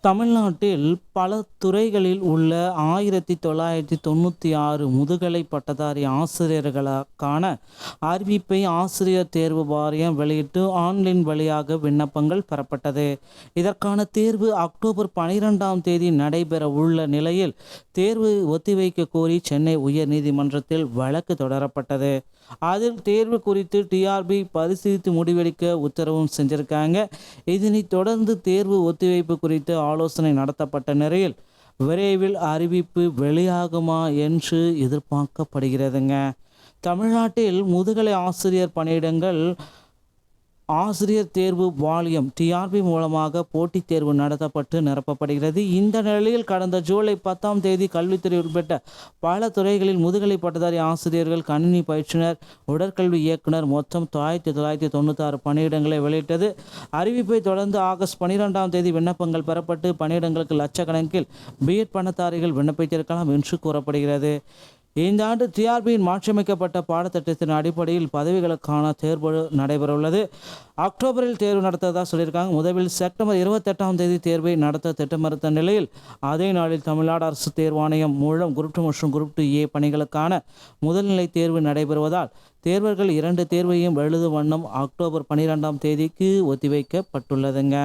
தமிழ்நாட்டில் பல துறைகளில் உள்ள ஆயிரத்தி தொள்ளாயிரத்தி தொண்ணூற்றி ஆறு முதுகலை பட்டதாரி ஆசிரியர்களுக்கான அறிவிப்பை ஆசிரியர் தேர்வு வாரியம் வெளியிட்டு ஆன்லைன் வழியாக விண்ணப்பங்கள் பெறப்பட்டது. இதற்கான தேர்வு அக்டோபர் பனிரெண்டாம் தேதி நடைபெற உள்ள நிலையில் தேர்வு ஒத்திவைக்க கோரி சென்னை உயர்நீதிமன்றத்தில் வழக்கு தொடரப்பட்டது. அதில் தேர்வு குறித்து டிஆர்பி பரிசீலித்து முடிவெடுக்க உத்தரவும் செஞ்சிருக்காங்க. இதனைத் தொடர்ந்து தேர்வு ஒத்திவைப்பு குறித்து ஆலோசனை நடத்தப்பட்ட நிலையில் விரைவில் அறிவிப்பு வெளியாகுமா என்று எதிர்பார்க்கப்படுகிறதுங்க. தமிழ்நாட்டில் முதுகலை ஆசிரியர் பணியிடங்கள் ஆசிரியர் தேர்வு வால்யூம் டிஆர்பி மூலமாக போட்டித் தேர்வு நடத்தப்பட்டு நிரப்பப்படுகிறது. இந்த நிலையில் கடந்த ஜூலை பத்தாம் தேதி கல்வித்துறை உட்பட்ட பல துறைகளில் முதுகலை பட்டதாரி ஆசிரியர்கள் கணினி பயிற்றுனர் உடற்கல்வி இயக்குனர் மொத்தம் ஆயிரத்தி தொள்ளாயிரத்தி தொண்ணூத்தாறு பணியிடங்களை வெளியிட்டது. அறிவிப்பை தொடர்ந்து ஆகஸ்ட் பனிரெண்டாம் தேதி விண்ணப்பங்கள் பெறப்பட்டு பணியிடங்களுக்கு லட்சக்கணக்கில் பிஎட் பணத்தாரிகள் விண்ணப்பித்திருக்கலாம் என்று கூறப்படுகிறது. இந்த ஆண்டு டிஆர்பியின் மாற்றியமைக்கப்பட்ட பாடத்திட்டத்தின் அடிப்படையில் பதவிகளுக்கான தேர்வு நடைபெறவுள்ளது. அக்டோபரில் தேர்வு நடத்ததாக சொல்லியிருக்காங்க. முதலில் செப்டம்பர் இருபத்தெட்டாம் தேதி தேர்வை நடத்த திட்டமிருத்த நிலையில் அதே நாளில் தமிழ்நாடு அரசு தேர்வாணையம் மூலம் குரூப் டூ மற்றும் குரூப் டூ ஏ பணிகளுக்கான முதல்நிலை தேர்வு நடைபெறுவதால் தேர்வர்கள் இரண்டு தேர்வையும் எழுது வண்ணம் அக்டோபர் பன்னிரெண்டாம் தேதிக்கு ஒத்திவைக்கப்பட்டுள்ளதுங்க.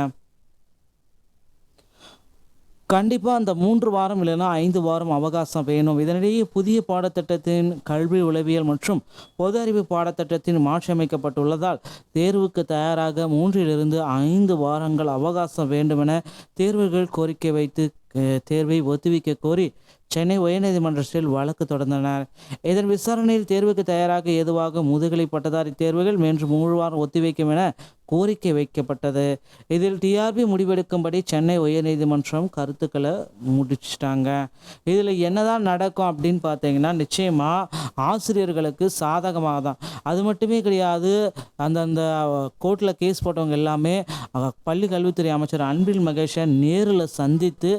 கண்டிப்பாக அந்த மூன்று வாரம் இல்லைன்னா ஐந்து வாரம் அவகாசம் வேணும். இதனிடையே புதிய பாடத்திட்டத்தின் கல்வி உளவியல் மற்றும் பொது அறிவு பாடத்திட்டத்தின் மாற்றியமைக்கப்பட்டுள்ளதால் தேர்வுக்கு தயாராக மூன்றிலிருந்து ஐந்து வாரங்கள் அவகாசம் வேண்டுமென தேர்வுகள் கோரிக்கை வைத்து தேர்வை ஒத்திவைக்க கோரி சென்னை உயர்நீதிமன்றத்தில் வழக்கு தொடர்ந்தனர். இதன் விசாரணையில் தேர்வுக்கு தயாராக ஏதுவாக முதுகலை பட்டதாரி தேர்வுகள் மேன்று மூன்று வாரம் ஒத்திவைக்கும் என கோரிக்கை வைக்கப்பட்டது. இதில் டிஆர்பி முடிவெடுக்கும்படி சென்னை உயர்நீதிமன்றம் கருத்துக்களை முடிச்சிட்டாங்க இதில் என்னதான் நடக்கும் அப்படின்னு பார்த்தீங்கன்னா நிச்சயமாக ஆசிரியர்களுக்கு சாதகமாக தான் அது மட்டுமே கிடையாது அந்தந்த கோர்ட்டில் கேஸ் போட்டவங்க எல்லாமே பள்ளி கல்வித்துறை அமைச்சர் அன்பில் மகேஷை நேரில் சந்தித்து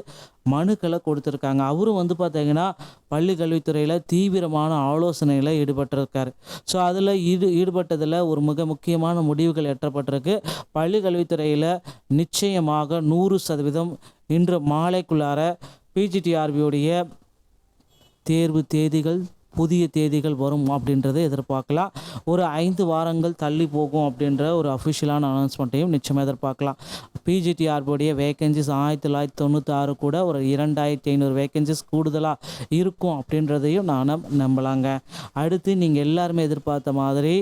மனுக்களை கொடுத்துருக்காங்க. அவரும் வந்து பார்த்தீங்கன்னா பள்ளி கல்வித்துறையில் தீவிரமான ஆலோசனையில் ஈடுபட்டிருக்காரு. ஸோ அதில் ஈடு ஈடுபட்டதில் ஒரு மிக முக்கியமான முடிவுகள் எட்டப்பட்டிருக்கு. பள்ளி கல்வித்துறையில் நிச்சயமாக நூறு சதவீதம் இன்று மாலைக்குள்ளார பிஜிடிஆர்பியுடைய தேர்வு தேதிகள் புதிய தேதிகள் வரும் அப்படின்றத எதிர்பார்க்கலாம். ஒரு ஐந்து வாரங்கள் தள்ளி போகும் அப்படின்ற ஒரு அஃபிஷியலான அனௌன்ஸ்மெண்ட்டையும் நிச்சயமாக எதிர்பார்க்கலாம். பிஜிடிஆர்புடைய வேகன்சிஸ் ஆயிரத்தி தொள்ளாயிரத்தி தொண்ணூற்றாறு கூட ஒரு இரண்டாயிரத்தி ஐநூறு வேகன்சிஸ் கூடுதலாக இருக்கும் அப்படின்றதையும் நான் நம்பலாங்க. அடுத்து நீங்கள் எல்லாருமே எதிர்பார்த்த மாதிரி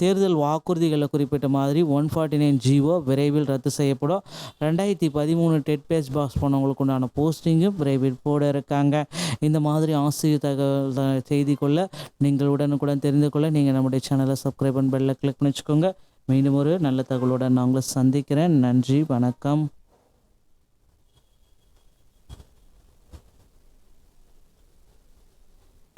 தேர்தல் வாக்குறுதிகளில் குறிப்பிட்ட மாதிரி ஒன் ஃபார்ட்டி நைன் ஜிஓ விரைவில் ரத்து செய்யப்படும். ரெண்டாயிரத்தி பதிமூணு டெட் பேஜ் பாஸ் பண்ணவங்களுக்கு உண்டான போஸ்டிங்கும் விரைவில் போட இருக்காங்க. இந்த மாதிரி ஆசிரியர் தகவல் செய்தி கொள்ள நீங்கள் உடனுக்குடன் தெரிந்து கொள்ள நீங்கள் நம்முடைய சேனலை சப்ஸ்கிரைப் பண்ணி பெல்ல கிளிக் பண்ணி வச்சுக்கோங்க மீண்டும் ஒரு நல்ல தகவலுடன் நான் உங்களை சந்திக்கிறேன். நன்றி வணக்கம்.